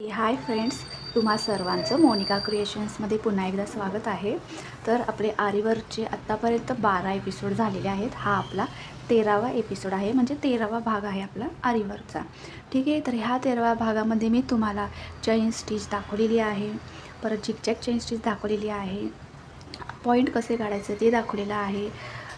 Hi friends तुम्हा सर्वांचं मोनिका क्रिएशन्समध्ये पुन्हा एकदा स्वागत आहे. तर आपले आरीवरचे आत्तापर्यंत बारा एपिसोड झालेले आहेत. हा आपला तेरावा एपिसोड आहे. म्हणजे तेरावा भाग आहे आपला आरीवरचा. ठीक आहे तर ह्या तेराव्या भागामध्ये मी तुम्हाला चैन स्टिच दाखवलेली आहे. परत जिगजॅग चैन स्टिच दाखवलेली आहे. पॉईंट कसे काढायचं ते दाखवलेलं आहे.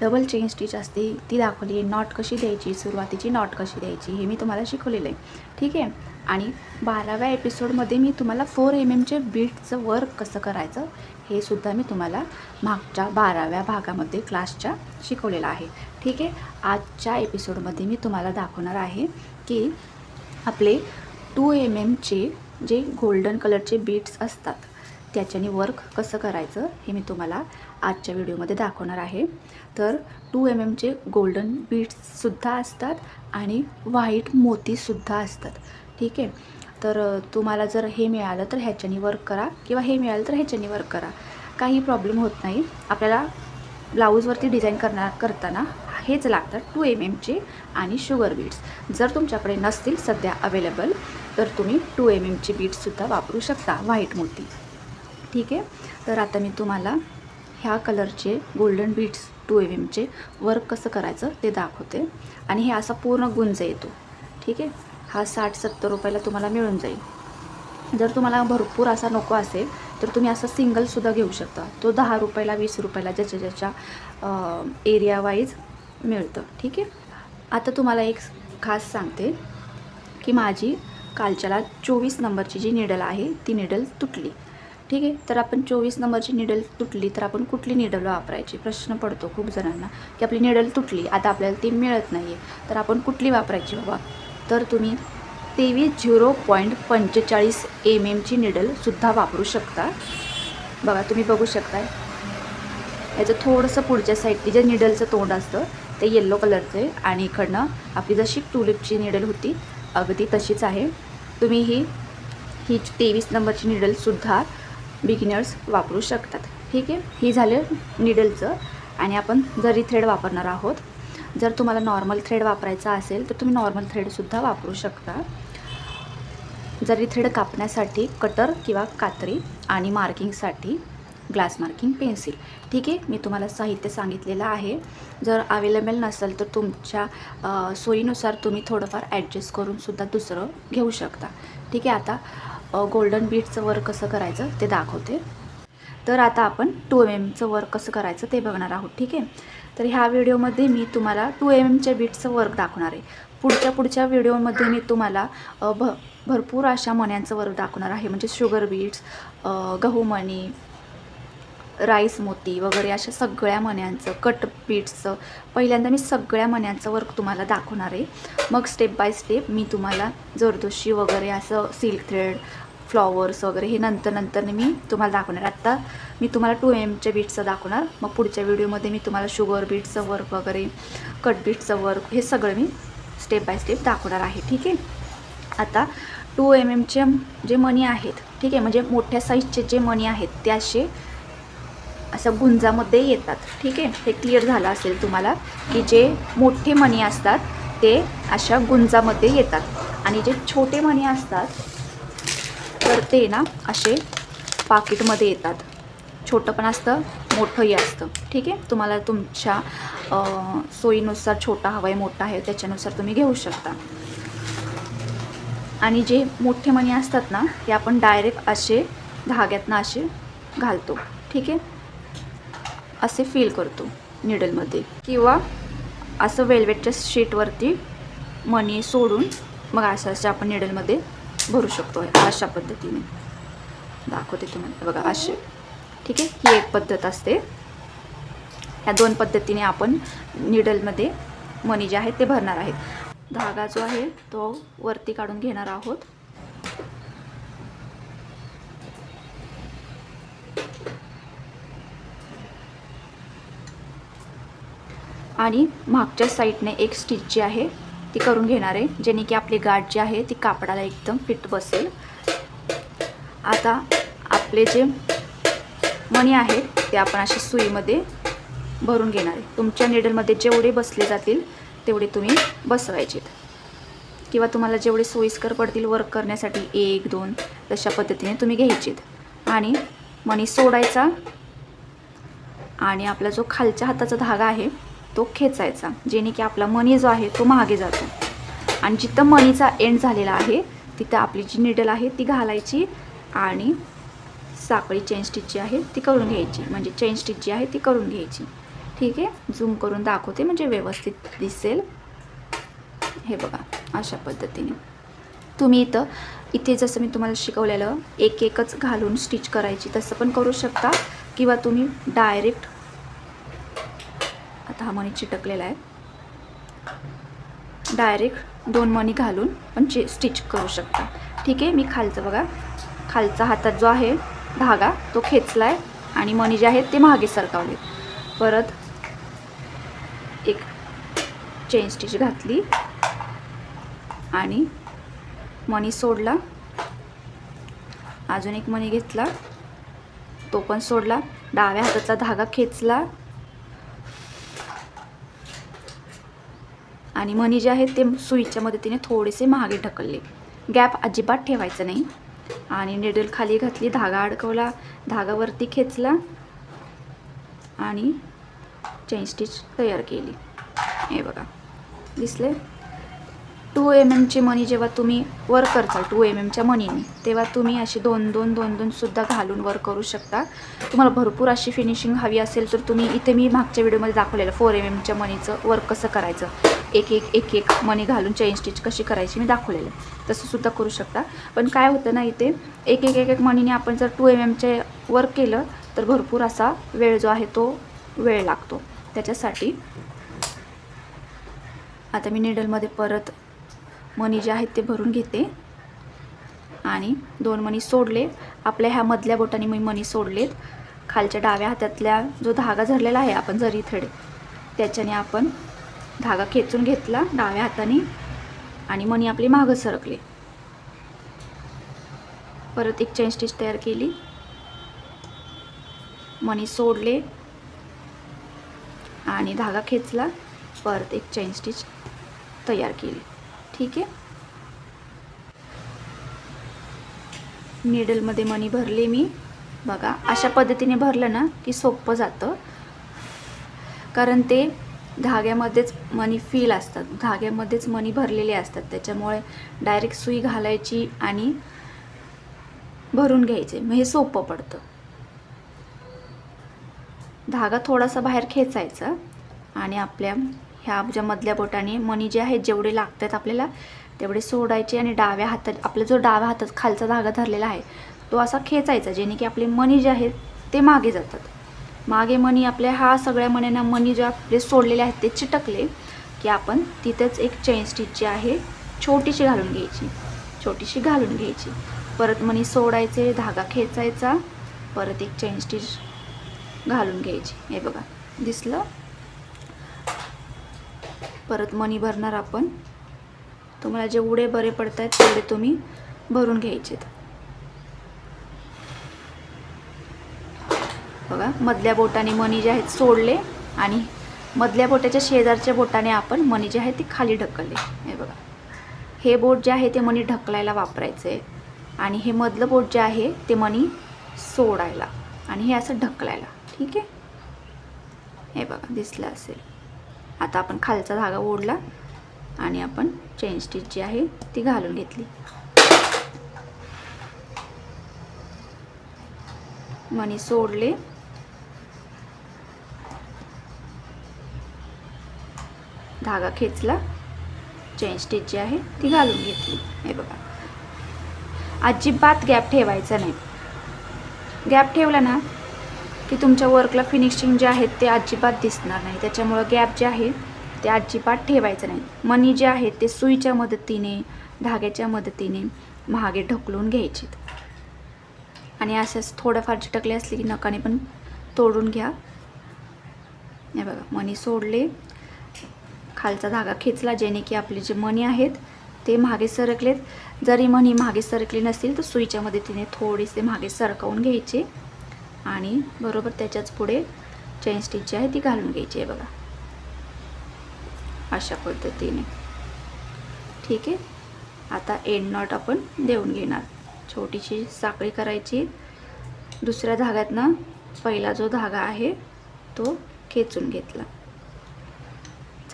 डबल चेन स्टिच असते ती दाखवली आहे. नॉट कशी द्यायची? सुरुवातीची नॉट कशी द्यायची? हे मी तुम्हाला शिकवलेलं आहे. ठीक आहे? आणि बाराव्या एपिसोडमध्ये मी तुम्हाला फोर एम एमचे बीटचं वर्क कसं करायचं हे सुद्धा मी तुम्हाला मागच्या बाराव्या भागामध्ये क्लासच्या शिकवलेलं आहे. ठीक आहे? आजच्या एपिसोडमध्ये मी तुम्हाला दाखवणार आहे की आपले टू एम एमचे जे गोल्डन कलरचे बीट्स असतात त्याच्याने वर्क कसं करायचं हे मी तुम्हाला आजच्या व्हिडिओमध्ये दाखवणार आहे. तर टू एम एमचे गोल्डन बीट्ससुद्धा असतात आणि व्हाईट मोतीसुद्धा असतात. ठीक आहे. तर तुम्हाला जर हे मिळालं तर ह्याच्याने वर्क करा किंवा हे मिळालं तर ह्याच्याने वर्क करा. काही प्रॉब्लेम होत नाही. आपल्याला ब्लाऊजवरती डिझाईन करणार करताना हेच लागतात टू एम एमचे आणि शुगर बीट्स जर तुमच्याकडे नसतील सध्या अवेलेबल तर तुम्ही टू एम एमचे बीट्ससुद्धा वापरू शकता व्हाईट मोती ठीक आहे? तर आता मी तुम्हाला ह्या कलरचे गोल्डन बीट्स टू एम एमचे वर्क कसं करायचं ते दाखवते. आणि हे असा पूर्ण गुंज येतो. ठीक आहे? हा साठ सत्तर रुपयाला तुम्हाला मिळून जाईल. जर तुम्हाला भरपूर असा नको असेल तर तुम्ही असा सिंगलसुद्धा घेऊ शकता. तो दहा रुपयाला वीस रुपयाला ज्याच्या ज्याच्या एरिया वाईज मिळतं. ठीक आहे? आता तुम्हाला एक खास सांगते की माझी कालच्याला चोवीस नंबरची जी निडल आहे ती निडल तुटली. ठीक आहे? तर आपण चोवीस नंबरची निडल तुटली तर आपण कुठली निडल वापरायची? प्रश्न पडतो खूप जणांना की आपली निडल तुटली आता आपल्याला ती मिळत नाही आहे तर आपण कुठली वापरायची बाबा? तर तुम्ही तेवीस झिरो पॉईंट पंचेचाळीस एम एमची निडलसुद्धा वापरू शकता. बघा तुम्ही बघू शकताय. याचं थोडंसं पुढच्या साईडची जे निडलचं तोंड असतं ते येल्लो कलरचं आहे आणि इकडनं आपली जशी टुलिपची निडल होती अगदी तशीच आहे. तुम्ही ही ही तेवीस नंबरची निडलसुद्धा बिगिनर्स वापरू शकतात. ठीक आहे? ही झालं निडलचं आणि आपण जरी थ्रेड वापरणार आहोत जर तुम्हाला नॉर्मल थ्रेड वापरायचा असेल तर तुम्ही नॉर्मल थ्रेडसुद्धा वापरू शकता. जरी थ्रेड कापण्यासाठी कटर किंवा कात्री आणि मार्किंगसाठी ग्लास मार्किंग पेन्सिल ठीक आहे? मी तुम्हाला साहित्य सांगितलेलं आहे. जर अवेलेबल नसेल तर तुमच्या सोयीनुसार तुम्ही थोडंफार ॲडजस्ट करूनसुद्धा दुसरं घेऊ शकता. ठीक आहे? आता गोल्डन बीटचं वर्क कसं करायचं ते दाखवते. तर आता आपण टू एम एमचं वर्क कसं करायचं ते बघणार आहोत ठीक आहे? तर ह्या व्हिडिओमध्ये मी तुम्हाला टू एम एमच्या बीटचं वर्क दाखवणार आहे. पुढच्या पुढच्या व्हिडिओमध्ये मी तुम्हाला भ भरपूर अशा मण्यांचं वर्क दाखवणार आहे. म्हणजे शुगर बीट्स गहू मणी राईस मोती वगैरे अशा सगळ्या मण्यांचं कट बीट्सचं पहिल्यांदा मी सगळ्या मण्यांचं वर्क तुम्हाला दाखवणार आहे. मग स्टेप बाय स्टेप मी तुम्हाला जरदोशी वगैरे असं सिल्क थ्रेड फ्लॉवर्स वगैरे हे नंतर नंतर मी तुम्हाला दाखवणार. आत्ता मी तुम्हाला टू एमच्या बीट्सचं दाखवणार. मग पुढच्या व्हिडिओमध्ये मी तुम्हाला शुगर बीट्सचं वर्क वगैरे कट बीट्सचं वर्क हे सगळं मी स्टेप बाय स्टेप दाखवणार आहे. ठीक आहे? आता टू एम एमचे जे मणी आहेत ठीक आहे? म्हणजे मोठ्या साईजचे जे मणी आहेत ते असे असं गुंजामध्ये येतात. ठीक आहे? हे क्लिअर झालं असेल तुम्हाला की जे मोठे मणी असतात ते अशा गुंजामध्ये येतात. आणि जे छोटे मणी असतात तर ते ना असे पाकिटमध्ये येतात. छोटं पण असतं मोठंही असतं. ठीक आहे? तुम्हाला तुमच्या सोयीनुसार छोटा हवा आहे मोठा आहे त्याच्यानुसार तुम्ही घेऊ शकता. आणि जे मोठे मणी असतात ना ते आपण डायरेक्ट असे धाग्यातनं असे घालतो. ठीक आहे? असे फील करतो निडलमध्ये किंवा असं वेल्वेटच्या शीटवरती मणी सोडून मग असं असं आपण निडलमध्ये भरू शकतो अशा पद्धतीने. दाखवते तुम्हाला. बघा असे. ठीक आहे? ही एक पद्धत असते. ह्या दोन पद्धतीने आपण निडलमध्ये मनी जे आहेत ते भरणार आहेत. धागा जो आहे तो वरती काढून घेणार आहोत. आणि मागच्या साईडने एक स्टिच जी आहे ती करून घेणार आहे. जेणे की आपली गाठ जी आहे ती कापडाला एकदम फिट बसेल. आता आपले जे मणी आहेत ते आपण अशा सुईमध्ये भरून घेणार आहे. तुमच्या निडलमध्ये जेवढे बसले जातील तेवढे तुम्ही बसवायचेत. किंवा तुम्हाला जेवढे सोयीस्कर पडतील वर्क करण्यासाठी एक दोन तशा पद्धतीने तुम्ही घ्यायचीत. आणि मणी सोडायचा. आणि आपला जो खालच्या हाताचा धागा आहे तो खेचायचा जेणे की आपला मणी जो आहे तो मागे जातो. आणि जिथं मणीचा एंड झालेला आहे तिथं आपली जी निडल आहे ती घालायची आणि साखळी चेन स्टिच जी आहे ती करून घ्यायची. म्हणजे चेन स्टिच जी आहे ती करून घ्यायची. ठीक आहे? झूम करून दाखवते म्हणजे व्यवस्थित दिसेल. हे बघा अशा पद्धतीने. तुम्ही इथं इथे जसं मी तुम्हाला शिकवलेलं एक एकच घालून स्टिच करायची तसं पण करू शकता. किंवा तुम्ही डायरेक्ट आता हा मणी चिटकलेला आहे. डायरेक्ट दोन मणी घालून पण चे स्टिच करू शकता. ठीक आहे मी खालचं बघा. खालचा हातात जो आहे धागा तो खेचला आहे आणि मणी जे आहेत ते मागे सरकावले. परत एक चेन स्टिच घातली आणि मणी सोडला. अजून एक मणी घेतला. तो पण सोडला. डाव्या हाताचा धागा खेचला. आणि मणी जे आहेत ते सुईच्या मदतीने थोडेसे मागे ढकलले. गॅप अजिबात ठेवायचं नाही. आणि निडल खाली घातली धागा अडकवला धागावरती खेचला आणि चेन स्टिच तयार केली. हे बघा. दिसले? टू एम एमची मनी जेव्हा तुम्ही वर करताल टू एम एमच्या मनीने तेव्हा तुम्ही अशी दोन दोन दोन दोन सुद्धा घालून वर करू शकता. तुम्हाला भरपूर अशी फिनिशिंग हवी असेल तर तुम्ही इथे मी मागच्या व्हिडिओमध्ये दाखवलेलं फोर एम एमच्या मनीचं वर्क कसं करायचं. एक एक एक एक मणी घालून चेन स्टिच कशी करायची मी दाखवलेलं आहे. तसंसुद्धा करू शकता. पण काय होतं ना इथे एक एक एक एक मणीने आपण जर टू एम एमचे वर्क केलं तर भरपूर असा वेळ जो आहे तो वेळ लागतो. त्याच्यासाठी आता मी निडलमध्ये परत मणी जे आहेत ते भरून घेते. आणि दोन मणी सोडले. आपल्या ह्या मधल्या बोटाने मी मणी सोडलेत. खालच्या डाव्या हातातल्या जो धागा झरलेला आहे आपण जरी थेड त्याच्याने आपण धागा खेचून घेतला डाव्या हाताने आणि मणी आपली मागं सरकले. परत एक चेन स्टिच तयार केली. मणी सोडले आणि धागा खेचला. परत एक चेन स्टिच तयार केली. ठीक आहे? निडलमध्ये मणी भरले मी. बघा अशा पद्धतीने भरलं ना की सोपं जातं. कारण ते धाग्यामध्येच मनी फील असतात. धाग्यामध्येच मणी भरलेले असतात. त्याच्यामुळे डायरेक्ट सुई घालायची आणि भरून घ्यायचे. मग हे सोपं पडतं. धागा थोडासा बाहेर खेचायचा आणि आपल्या ह्या ज्या मधल्या बोटाने मनी जे आहेत जेवढे लागतात आपल्याला तेवढे सोडायचे आणि डाव्या हातात आपला जो डाव्या हातात खालचा धागा धरलेला आहे तो असा खेचायचा जेणे की आपले मणी जे आहेत ते मागे जातात. मागे मणी आपल्या हा सगळ्या मण्यांना मणी जे आपले सोडलेले आहेत ते चिटकले की आपण तिथेच एक चेन स्टिच जी आहे छोटीशी घालून घ्यायची. छोटीशी घालून घ्यायची. परत मणी सोडायचे धागा खेचायचा परत एक चेन स्टिच घालून घ्यायची. हे बघा दिसलं? परत मनी भरणार आपण. तुम्हाला जेवढे बरे पडत आहेत तेवढे तुम्ही भरून घ्यायचे बघा मधल्या बोटाने मणी जे आहेत सोडले आणि मधल्या बोटाच्या शेजारच्या बोटाने आपण मणी जे आहे ते खाली ढकलले. हे बघा. हे बोट जे आहे ते मणी ढकलायला वापरायचं आहे आणि हे मधलं बोट जे आहे ते मणी सोडायला आणि हे असं ढकलायला. ठीक आहे? हे बघा दिसलं असेल. आता आपण खालचा धागा ओढला आणि आपण चेन स्टिच जी आहे ती घालून घेतली. मणी सोडले धागा खेचला. चेन स्टिच जी आहे ती घालून घेतली. हे बघा. अजिबात गॅप ठेवायचा नाही. गॅप ठेवला ना की तुमच्या वर्कला फिनिशिंग जे आहेत ते अजिबात दिसणार नाही. त्याच्यामुळं गॅप जे आहे ते अजिबात ठेवायचं नाही. मनी जे आहेत ते सुईच्या मदतीने धाग्याच्या मदतीने महागे ढकलून घ्यायचे. आणि असंच थोडंफार चिटकले असले की नकाने पण तोडून घ्या. हे बघा मनी सोडले खालचा धागा खेचला जेणे की आपले जे मणी आहेत ते मागे सरकलेत. जरी मणी मागे सरकले नसतील तर सुईच्या मदतीने थोडेसे मागे सरकवून घ्यायचे आणि बरोबर त्याच्याच पुढे चेन स्टिच जी आहे ती घालून घ्यायची आहे बघा. अशा पद्धतीने. ठीक आहे? आता एंड नॉट आपण देऊन घेणार. छोटीशी साखळी करायची. दुसऱ्या धाग्यातनं पहिला जो धागा आहे तो खेचून घेतला.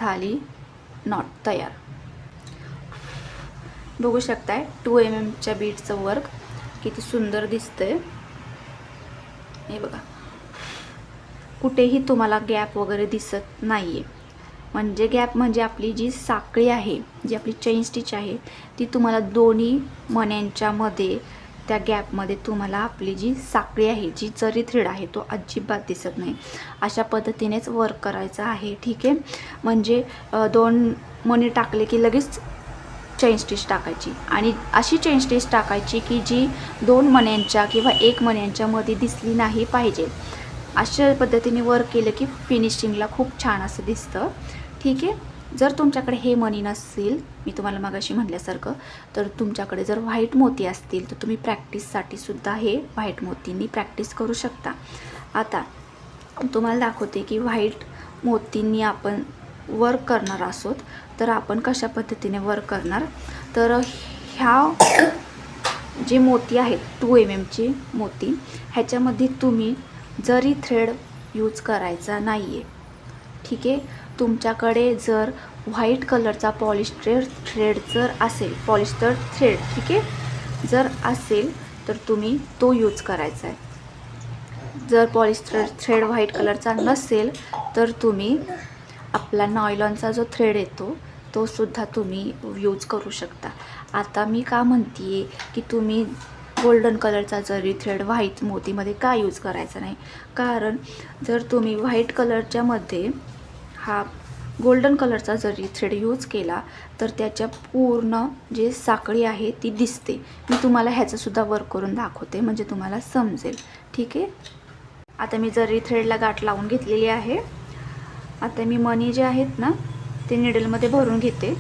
झाली नॉट तयार. बघू शकताय टू एम एमच्या बीटचं वर्क किती सुंदर दिसतंय. हे बघा. कुठेही तुम्हाला गॅप वगैरे दिसत नाही आहे म्हणजे गॅप म्हणजे आपली जी साखळी आहे जी आपली चेन स्टिच आहे ती तुम्हाला दोन्ही मण्यांच्यामध्ये त्या गॅपमध्ये तुम्हाला आपली जी साखळी आहे जी जरी थ्रेड आहे तो अजिबात दिसत नाही. अशा पद्धतीनेच वर्क करायचं आहे ठीक आहे? म्हणजे दोन मणी टाकले की लगेच चेन स्टिच टाकायची. आणि अशी चेन स्टिच टाकायची की जी दोन मण्यांच्या किंवा एक मण्यांच्या मध्ये दिसली नाही पाहिजे. अशा पद्धतीने वर्क केलं की फिनिशिंगला खूप छान असं दिसतं. ठीक आहे? जर तुमच्याकडे हे मणी नसतील मी तुम्हाला मगाशी म्हटल्यासारखं तर तुमच्याकडे जर व्हाईट मोती असतील तर तुम्ही प्रॅक्टिससाठी सुद्धा हे व्हाईट मोतींनी प्रॅक्टिस करू शकता. आता तुम्हाला दाखवते की व्हाईट मोतींनी आपण वर्क करणार असोत तर आपण कशा पद्धतीने वर्क करणार? तर ह्या जे मोती आहेत टू एम एमचे मोती ह्याच्यामध्ये तुम्ही जरी थ्रेड यूज करायचा नाही आहे ठीक? आहे तुमच्याकडे जर व्हाईट कलरचा पॉलिस्टर थ्रेड जर असेल पॉलिस्टर थ्रेड ठीक आहे? जर असेल तर तुम्ही तो यूज करायचा आहे. जर पॉलिस्टर थ्रेड व्हाईट कलरचा नसेल तर तुम्ही आपला नॉयलॉनचा जो थ्रेड येतो तो सुद्धा तुम्ही यूज करू शकता. आता मी का म्हणते की तुम्ही गोल्डन कलरचा जरी थ्रेड व्हाईट मोतीमध्ये का यूज करायचा नाही? कारण जर तुम्ही व्हाईट कलरच्यामध्ये हा गोल्डन कलरचा जरी थ्रेड यूज केला तर त्याच्या पूर्ण जे साखळी आहे ती दिसते. मी तुम्हाला ह्याचंसुद्धा वर्क करून दाखवते म्हणजे तुम्हाला समजेल. ठीक आहे? आता मी जरी थ्रेडला गाठ लावून घेतलेली आहे आता मी मनी जे आहेत ना ते निडलमध्ये भरून घेते.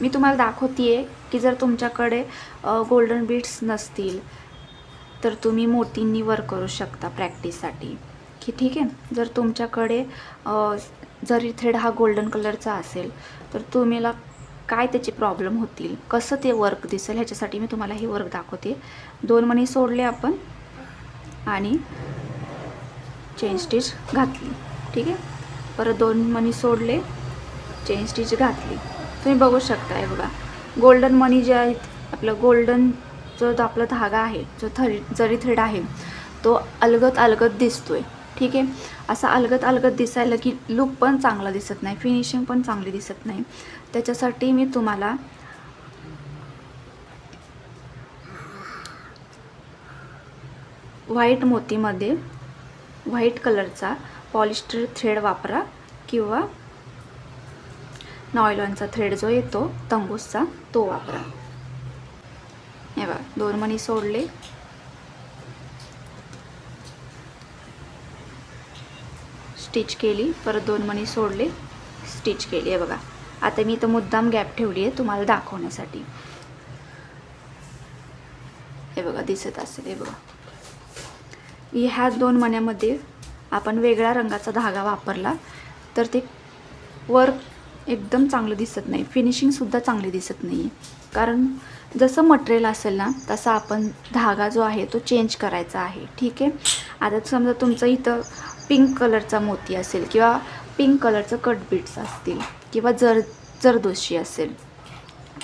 मी तुम्हाला दाखवते की जर तुमच्याकडे गोल्डन बीट्स नसतील तर तुम्ही मोतींनी वर्क करू शकता प्रॅक्टिससाठी. की ठीक आहे? जर तुमच्याकडे जरी थ्रेड हा गोल्डन कलरचा असेल तर तुम्हाला काय त्याचे प्रॉब्लेम होतील? कसं ते वर्क दिसेल? ह्याच्यासाठी मी तुम्हाला हे वर्क दाखवते. दोन मणी सोडले आपण आणि चेन स्टिच घातली. ठीक आहे? परत दोन मणी सोडले चेन स्टिच घातली. तुम्ही बघू शकता हे बघा. गोल्डन मनी जे आहेत आपलं गोल्डन जो तो आपला धागा आहे जो थरी जरी थ्रेड आहे तो अलगत अलगत दिसतोय. ठीक आहे? असा अलगत अलगत दिसायला की लुक पण चांगला दिसत नाही फिनिशिंग पण चांगली दिसत नाही. त्याच्यासाठी मी तुम्हाला व्हाईट मोतीमध्ये व्हाईट कलरचा पॉलिस्टर थ्रेड वापरा किंवा नॉयलॉनचा थ्रेड जो येतो तंबूसचा तो वापरा. हे बघा दोन मणी सोडले. स्टिच केली परत दोन मणी सोडले. स्टिच केली आहे बघा. आता मी इथं मुद्दाम गॅप ठेवली आहे तुम्हाला दाखवण्यासाठी. हे बघा दिसत असेल हे बघा. ह्या दोन मण्यामध्ये आपण वेगळ्या रंगाचा धागा वापरला तर ते वर्क एकदम चांगलं दिसत नाही. फिनिशिंगसुद्धा चांगली दिसत नाही आहे कारण जसं मटेरियल असेल ना तसा आपण धागा जो आहे तो चेंज करायचा आहे. ठीक आहे? आता समजा तुमचं इथं पिंक कलरचा मोती असेल किंवा पिंक कलरचं कटबीट्स असतील किंवा जर जरदोशी असेल.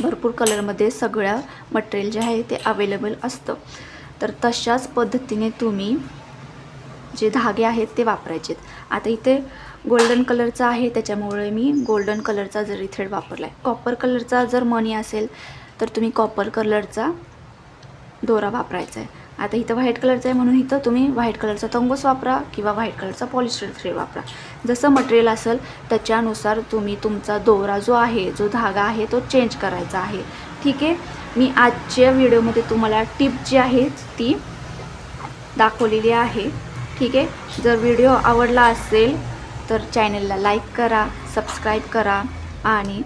भरपूर कलरमध्ये सगळ्या मटेरियल जे आहे ते अवेलेबल असतं. तर तशाच पद्धतीने तुम्ही जे धागे आहेत ते वापरायचेत. आता इथे गोल्डन कलरचा आहे त्याच्यामुळे मी गोल्डन कलरचा जरी थ्रेड वापरला आहे कॉपर कलरचा जर मनी असेल तर तुम्ही कॉपर कलरचा दोरा वापरायचा आहे. आता इथं व्हाईट कलरचा आहे म्हणून इथं तुम्ही व्हाईट कलरचा तंगूस वापरा किंवा व्हाईट कलरचा पॉलिस्टर थ्रेड वापरा. जसं मटेरियल असेल त्याच्यानुसार तुम्ही तुमचा दोरा जो आहे जो धागा आहे तो चेंज करायचा आहे. ठीक आहे? मी आजच्या व्हिडिओमध्ये तुम्हाला टिप जी आहे ती दाखवलेली आहे. ठीक आहे? जर व्हिडिओ आवडला असेल तर चॅनलला लाईक करा सबस्क्राईब करा आणि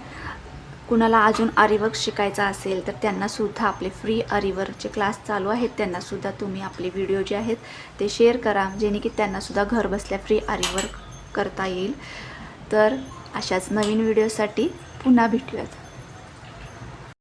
कुणाला अजून आरीवर्क शिकायचा असेल तर त्यांनासुद्धा आपले फ्री आरीवर्कचे क्लास चालू आहेत. त्यांनासुद्धा तुम्ही आपले व्हिडिओ जे आहेत ते शेअर करा. जेणे की त्यांनासुद्धा घर बसल्या फ्री आरीवर्क करता येईल. तर अशाच नवीन व्हिडिओसाठी पुन्हा भेटूयात.